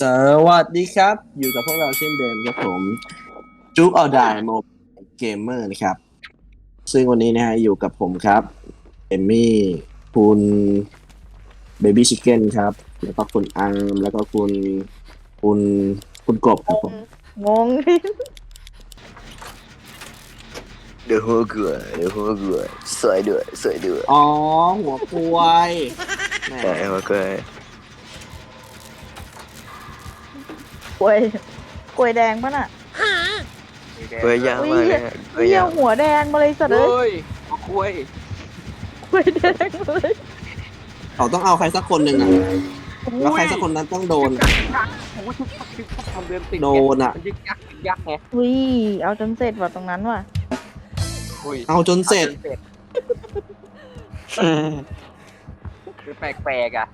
สวัสดีครับ อยู่กับพวกเราเช่นเดิมครับผมจุกออดายโมเกมเมอร์นะครับ ซึ่งวันนี้นะฮะอยู่กับผมครับ เอมมี่ คุณเบบี้ชิคเก้นครับ แล้วก็คุณอัง แล้วก็คุณคุณคุณกบครับผม งง เดือหัวเกลือเดือหัวเกลือสวยด้วยสวยด้วยอ๋อ หัวกลวยแหมแต่หัวเกลือ กล้วยกล้วยแดงปะน่ะเกลือยาวมากเลยอะเกลือเยี่ยยาววหัวแดงมาเลยสัตว์เลยเฮ้ยคุยกล้วยแดงมาเลยเขาต้องเอาใครสักคนหนึ่งอะแล้วใครสักคนนั้นต้องโดน โอ้ยชุบชักชุบชักทำเดินติดโดนอะมันยึกยักยึกยักไงอุ้ยเอาจนเสร็จว่ะตรงนั้นว่ะอุ้ยเอาจนเสร็จ คือแปลกๆอะ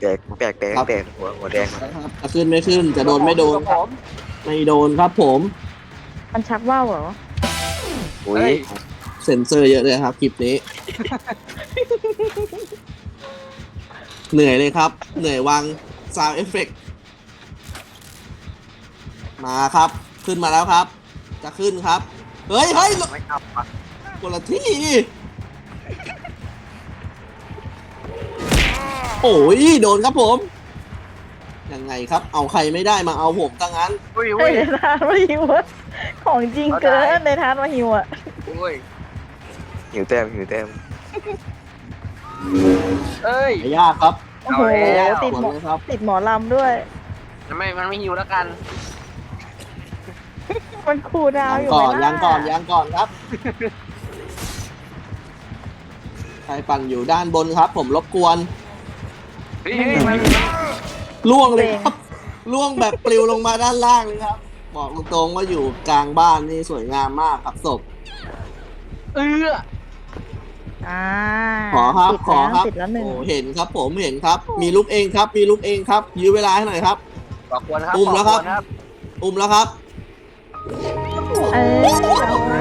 แปลกแปลกแปลกครับแปลกหัวหัวแดงมานะครับจะขึ้นไม่ขึ้นจะโดนไม่โดนผมไม่โดนครับผม มันชักว่าวเหรอ อุ้เฮ้ยยเซ็นเซอร์เยอะเลยครับคลิปนี้ เหนื่อยเลยครับ เหนื่อยวางซาวเอฟเฟกมาครับ ขึ้นมาแล้วครับ จะขึ้นครับ เฮ้ยเฮ้ยไม่เอาอะคนละที่ โอ้ยโดนครับผม ยังไงครับ เอาใครไม่ได้มาเอาผมตั้งนั้น อุ้ยเฮ้อุ้ยยในทานมาหิวอะของจริงเกินในทานมาหิวอะอุ้ยหิวแต้มหิวแต้มเอ้ย ไม่ยากครับโอ้โหเอาแล้ว ติดสวนหมอเลยครับ ติดหมอลำด้วย มันไม่มันไม่หิวแล้วกันมันคูลดาวยังน์อยู่ก่อนไหมยังก่อนยังก่อนครับใครปั่นอยู่ด้านบนครับ ผมรบกวน เฮ้ยเฮ้ยมันล่วงเลยครับล่วงแบบปลิวลงมาด้านล่างเลยครับ บอกตรงๆว่าอยู่กลางบ้านนี่สวยงามมากครับศพ เอื้ออ่าขอครับติดขอแล้วครับ ติดแล้วหนึ่งโอ้เห็นครับ ผมเห็นครับ มีลูกเองครับ มีลูกเองครับ ยื้อเวลาให้หน่อยครับบอกควรครับอุ้มแล้วครับอกวอุ้มแล้วครับ เอ้ยเอามา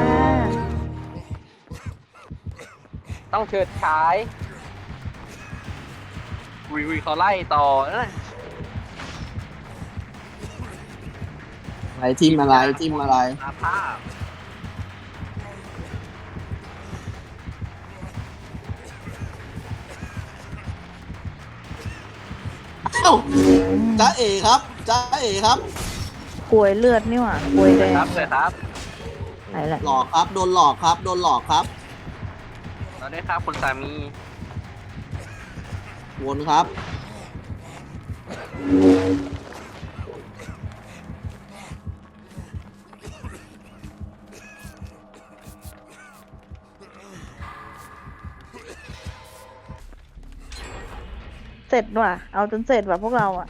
ต้องเฉิดฉาย อุ้ยอุ้ยเขาไล่ต่อนะอะไรทิมอะไรทิมอะไร อาภาพเอ้าจ้าเอ๋ครับจ้าเอ๋ครับ กล้วยเลือดนี่หว่ากล้วยแดงครับเลยครับไหนแหละหลอกครับ โดนหลอกครับ โดนหลอกครับ เราได้ครับคุณสามี วนครับ เสร็จว่ะ เอาจนเสร็จว่ะพวกเราอะ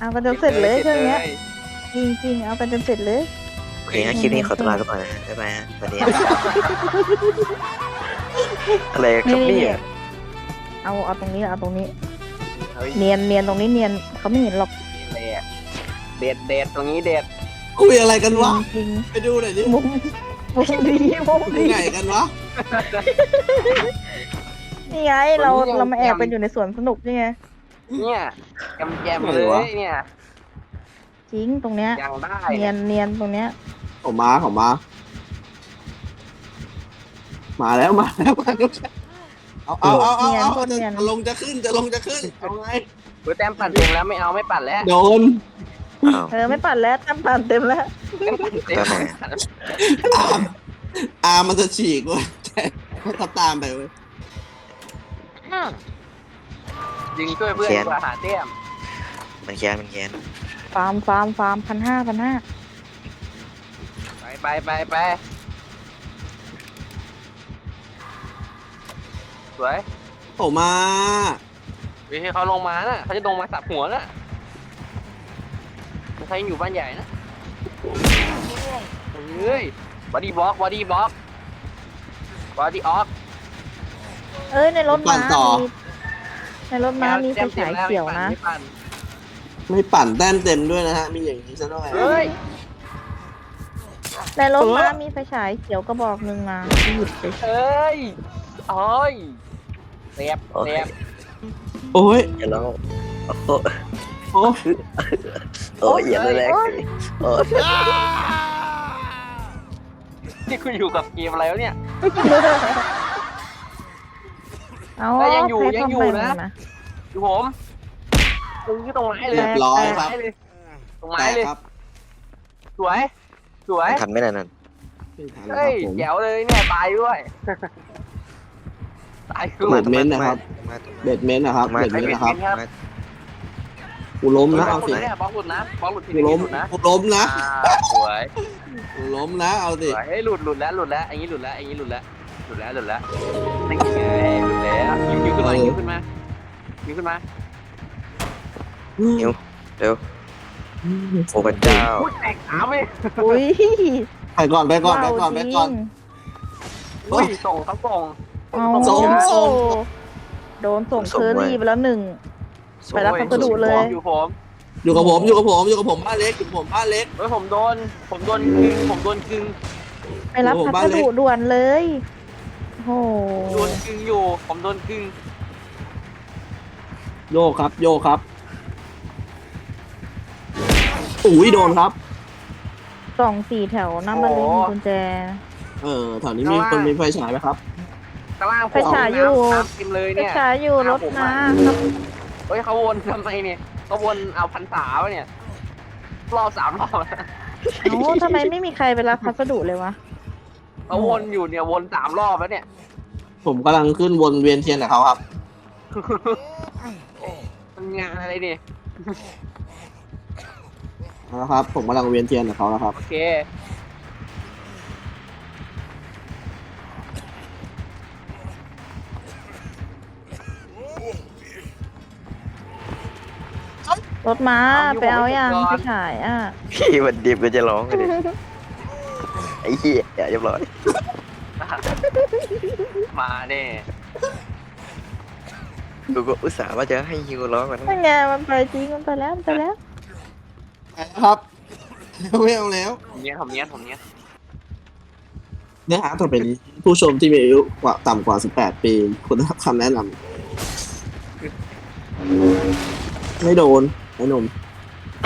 เอากันจนเสร็จเลยเครื่องเนี้ยจริงๆ เอากันจนเสร็จเลย โอเคงั้นคลิปนี้ขอตัวลาไปก่อนนะฮะบ๊ายบายฮะสวัสดีอะไรครับเนี่นี่ย เอาเอาตรงนี้เอาตรงนี้ เฮ้ยเนียนเนียนตรงนี้เนียนเขาไม่เห็นหรอกเด็ดเด็ดเด็ดตรงนี้เด็ดคุยอะไรกันวะ จริงไปดูหน่อยดิๆมุมมุมดีมุมคุยดี ไหนกันวะ นี่ไงเราเรามาแอบกันอยู่ในสวนสนุกนี่ไงเนี่ยแกมแกมเลยเนี่ยจริงตรงเนี้ยยังได้เนียนเนียนตรงเนี้ยผมมาผมมา มาแล้วมาแล้วมาแล้ว เอาเอาเอาเอาเอาจะจะลงจะขึ้นจะลงจะขึ้นเอาไงเฮ้ยแต้มปั่นเต็มแล้วไม่เอาไม่ปั่นแล้วโดนอ้าวเออไม่ปั่นแล้วตั้งปั่นเต็มแล้วแต้มปั่นเต็มตามไหนอาร์มอาร์มมันจะฉีกเว้ยแต่ก็ตามไปเว้ยยิงช่วยเพื่อนดีกว่าหาแต้มมันแค้นมันแค้นฟาร์มฟาร์มฟาร์มพันห้าพันห้าไปไปไปไป สวยผมมาเฮ้ยให้เขาลงมาน่ะเขาจะลงมาสับหัวน่ะใครยังอยู่บ้านใหญ่นะเฮ้ยบอดี้บล็อกบอดี้บล็อกบอดี้ออฟ เอ้ยในรถม้าปั่นต่อ มีในรถม้ามีไฟฉายเขียวนะไม่ปั่นไม่ปั่นแต้มเต็มด้วยนะฮะ มีอย่างนี้ซะด้วยเฮ้ย ในรถม้ามีไฟฉายเขียวกระบอกหนึ่งมาหยิบไปเอ้ย โอ้ยเสียบเสียบโอ้ยอย่าร้องโอ้โหโโอ้โอ้ยอย่าแรงโอ้ยนี่คุณอยู่กับเกมอะไรวะเนี่ย เอาแล้วยังอยู่ใครยังอยู่ทำไปนะมัดูผมตรงนี้ตรงไม้เลยเรียบร้อยครับตรงแตไม้กเลยครับสวย สวยทันไหมล่ะนั่นไม่ทันแล้วคเฮ้รัยบผมแจ๋วเลยเนี่ยตายด้วย ตายคือเบ็ดเม้นต์นะครับมาเบ็ดเมนต์นะครับมาเบ็ดเมนต์นะครับมากูล้มบนะล็เอาอกหลุสิดนะเนี่ยบล็อกหลุดนะบล็อกหลุดทีกูนี้ล้มหลุดนะกูล้มนะอ่าสวยกูล้มนะ เอาสสิ วยเฮ้ยหลุดหลุดแล้วหลุดแล้วอันนี้หลุดแล้วอันนี้หลุดแล้วหลุดแล้วหลุดแล้วนี่ไงหลุดแล้วยิงยิงขึ้นมายิงขึ้นมายิงขึ้นมาเร็วโอ้พระเจ้า พูดแตกขาไปอุ้ยไปก่อนไปก่อนไปก่อนไปก่อนอุ้ยส่งทั้งส่ง เอาส่งส่ง โดนส่งเคอรี่ไปแล้วหนึ่ง ไปรับโอ้พัสดุเลย อยู่ผมอยู่กับผมอยู่กับผมอยู่กับผมบ้านเล็กอยู่กับผมบ้านเล็ก เฮ้ยผมโดน ผมโดนกึ่งผมโดนกึ่งไปรับโอ้พับ้าสนเล็ก ดุด่วนเลยโอ้โหโดนกึ่งอยู่ ผมโดนกึ่งโยกครับ โยกครับอุ้ยโดนครับสองสี่แถวหน้าบ้านเล็กมีกุญแจ เออแถวนี้มีคนมีไฟฉายไหมครับ กระล่างผมไปฉายอยู่ น้ำเต็มเลยไปเนี่ย ช้าอยู่รถมาเฮ้ยเขาวนทำไมเนี่ยเขาวนเอาพันสาวะเนี่ยรอบสามรอบแล้วเอ้าทำไมไม่มีใครไปรับพัสดุเลยวะ เขาวนอยู่เนี่ยวนสามรอบแล้วเนี่ย ผมกำลังขึ้นวนเวียนเทียนกับเขาครับ มันงานอะไรเนี่ยเอาละครับ ผมกำลังเวียนเทียนกับเขาแล้วครับ โอเค รถมาไปเอาอย่างไปฉายอะ พี่วันดิบก็จะร้องเลยดิไอ้เหี้ยเรียบร้อยมาเนี่ยกูก็อุตส่าห์ว่าจะให้ฮิวร้องกันนั่นไงมันไปจริงมันไปแล้วมันไปแล้วครับไม่เอาแล้ว ผมเนี้ยผมเนี้ยผมเนี้ยเนื้อหาต่อไปนี้ ผู้ชมที่มีอายุกว่าต่ำกว่า 18 ปีควรได้รับคำแนะนำไม่โดน ไอ้หนุ่ม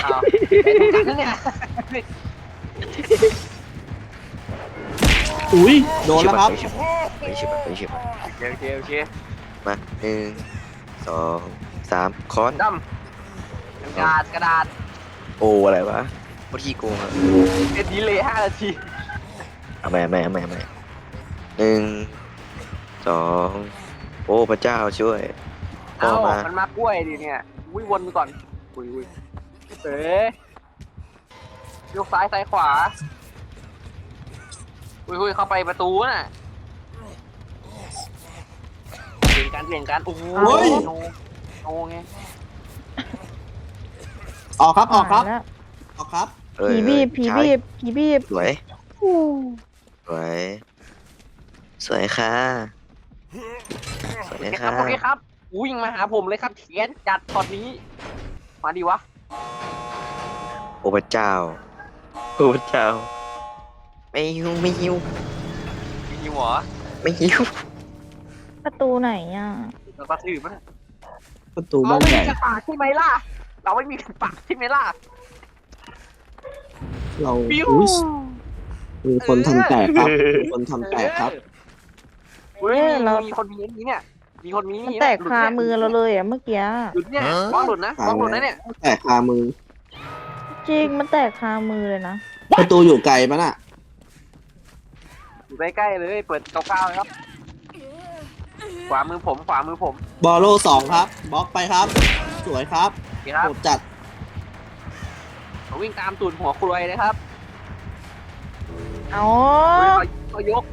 อ้าวไอ้ทุกคนเนี่ยอุ้ยโดนแล้วครับไม่ชิบไม่ชิบโอเคโอเคโอเคมาหนึ่งสองสามค้อน ดำกระดาษกระดาษโอ้อะไรวะโคตรขี้โกงอะเอ็ดดีเลยห้านาทีเอาใหม่เอาใหม่เอาใหม่เอาใหม่หนึ่งสองโอ้พระเจ้าช่วยพ่อเอ้ามา มันมากล้วยดิเนี่ยอุ้ยวนไปก่อน อุ้ยอุ้ยเอ๋ยกซ้ายซ้ายขวา อุ้ยอุ้ยเข้าไปประตูน่ะเปลี่ยนกันเปลี่ยนกันโอ้โหโอ้ย โนโนไงออกครับออกครับแล้วออกครับ เอ้ยผีบีบผีใช่บีบผีบีบสวย อู้สวย สวยค่ะ สวยโอเคคค่ะรับโอเคครับอุ้ยยิงมาหาผมเลยครับเทียนจัดช็อตนี้ มาดิวะ โอ้พระเจ้า โอ้พระเจ้า ไม่หิวไม่หิวยิงหัวไม่หิวประตูไหนอะเราก็ถือมันประตูเราบ้านไม่ใหมีญ่กระปากใช่ไหมล่ะ เราไม่มีกระปากใช่ไหมล่ะ เราปิ้ว อุ้ยมีคนทำแตกครับมีคนทำแตกครับเฮ้ยมีมีคนมีอันนี้เนี่ย มีคนมีมันแตกคามือเราเลยอะเมื่อกี้ หลุดเนี่ยบ้องหลุดนะบ้องหลุดนะเนี่ยแตกคามือ จริงมันแตกคามือเลยนะ ประตูอยู่ไกลปะน่ะ อยู่ใกล้ๆเลย เปิดเก้าๆเลยครับ ขวามือผม ขวามือผมบอลโลสองครับ บล็อกไปครับ สวยครับโอเคครับโหดจัด ผมวิ่งตามตูดหัวครวยเลยครับอ๋อ เขายก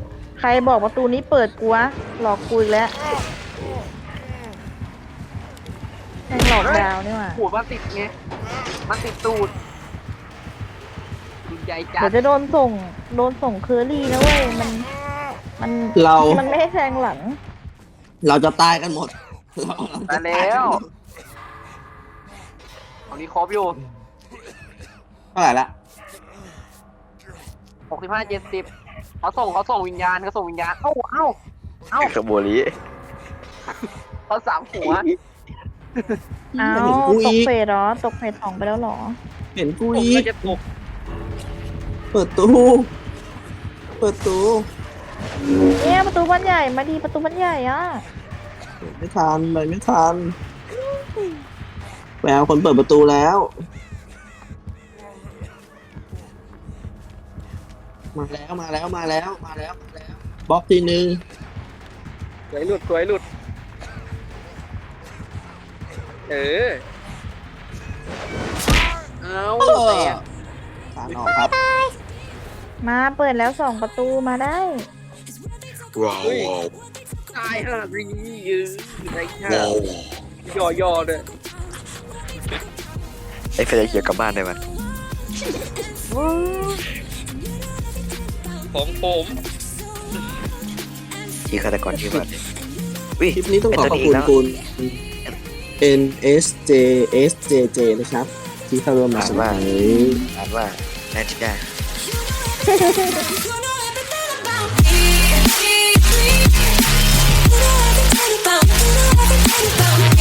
ใครบอกประตูนี้เปิดกูวะหลอกกูอีกแล้ว อกดาวนี่หว่าหูดมันติดไง มันติดตูดดูใหญ่จัเดี๋ดยวจะโดนส่ง โดนส่งเคอรี่นะเว้ย มัน มัน เรามันไม่ให้แทงหลัง เราจะตายกันหมดเราตายแล้วตอนนี้ครบอยู่เท่าไหร่ละหกสิบห้าเจ็ดสิบเขาส่งเขาส่งวิญญาณเขาส่งวิญญาณเอ้าเอ้าเอ้าขบวลีเขาสามหัว อ้าเห็วนกูตกอีกเฟสเหรอ ตกเฟสสองไปแล้วเหรอ เห็นกูผมอีก็กจะตกเปิดตูเปิดตูเนี่ยประตูบ้านใหญ่มาดีประตูบ้านใหญ่อะไม่ทันไปไม่ทันแววคนเปิดประตูแล้วมาแล้วมาแล้วมาแล้วมาแล้วมาแล้วบล็อกทีนึงสวยหลุดสวยหลุด เออ เอาเอแตอกทานออกครับมาเปิดแล้วสองประตูมาได้ ว้าวตายห่ารียืนในห่าย่อย่อๆเลยไอ้เฟยเขียวกลับบ้านได้ไหมของผมที่ฆาตกรที่บ้านเนี่ยวิคลิปนี้ต้องขอขอบคุณคุณ N S J S J J นะครับ ที่เข้าร่วมมาสมัครอ่านว่านาทิดา about